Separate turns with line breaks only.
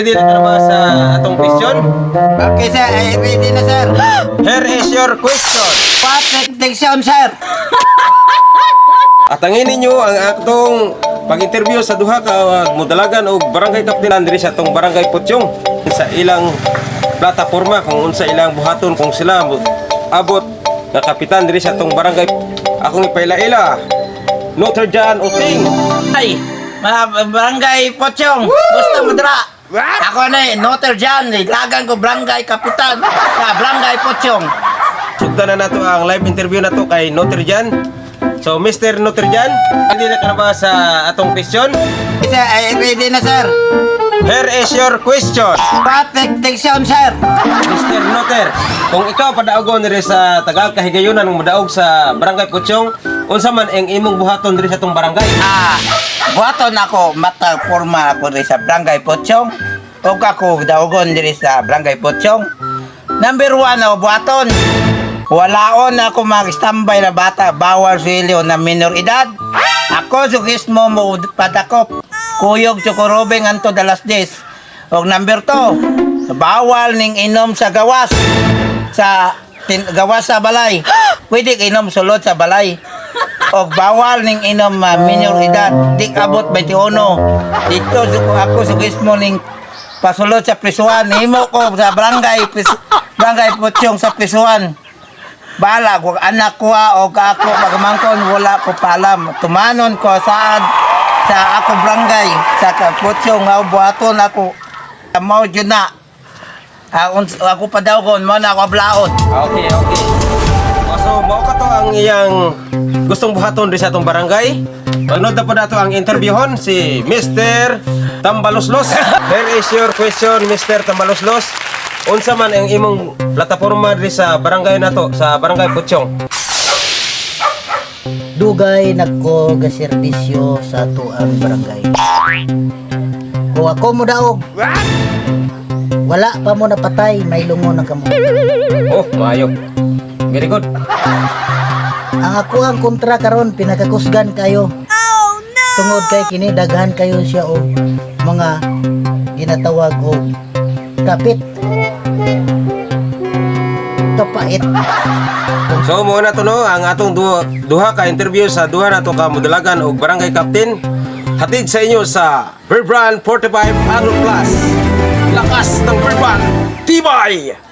Ready na ba sa atong question?
Okay, sir. Eh, ready na, sir.
Here is your question.
Patrick Dixon, sir.
At angin ninyo ang atong pag-interview sa duha ka uh, modalagan o barangay kaptinan diri sa atong barangay Putyong sa ilang plataporma kung unsa ilang buhaton kung sila abot nga kapitan diri sa atong barangay akong ipaila-ila Notre John Uting
Ay, mga barangay Pochong. Gusto mo dra? Ako na eh, Notre Dame. Lagan ko barangay kapitan sa barangay Pochong.
Sugdan na nato ang live interview na to kay Notre John So Mr. Notre John, hindi na ka na ba sa atong question?
Sir, eh, ready na, sir.
Here is your question.
Patrick Dixon, sir.
Mr. Noter, kung ikaw padaogon diri sa Tagal Kahigayunan ng mudaog sa Barangay Putyong, unsa man ang imong buhaton diri sa tong barangay?
Ah, buhaton ako mata forma ako diri sa barangay Pochong. O ako daugon diri sa barangay Pochong. Number one ako buhaton. Walaon ako mag-standby na bata, bawal silyo na minor edad. Ako sugis mo mo padakop. Kuyog chukurubing anto dalas des. O number two, bawal ning inom sa gawas. Sa tin, gawas sa balay. Pwede inom sulod sa balay og bawal ning inom uh, minor edad di abot 21 dito su- ako sugis mo ning pasulod sa prisuan himo ko sa barangay pris, barangay Putyong sa prisuan bala ko anak ko o ako pagmangkon wala ko palam tumanon ko saad sa ako barangay sa Putyong nga buhaton ako. Mao jud na. Ako, ako padawgon mo na ako blaot.
Okay, okay. So, mao ka to ang iyang gustong buhaton diri sa atong barangay. Manood na po nato ang interviewon si Mr. Tambaloslos. Here is your question, Mr. Tambaloslos. Unsa man ang imong plataporma diri sa barangay nato, sa barangay Putyong?
dugay nagko ga serbisyo sa tuang barangay. Kung ako mo daog, wala pa mo napatay, may lungo na kamo.
Oh, maayo. Very good.
Ang ako ang kontra karon pinakakusgan kayo. Tungod kay kini daghan kayo siya og mga ginatawag og kapit. Kapait.
So mo na to no ang atong duha, duha ka interview sa duha na to ka modalagan og barangay captain. Hatid sa inyo sa Verbrand 45 Agro Plus. Lakas ng Verbrand. Tibay!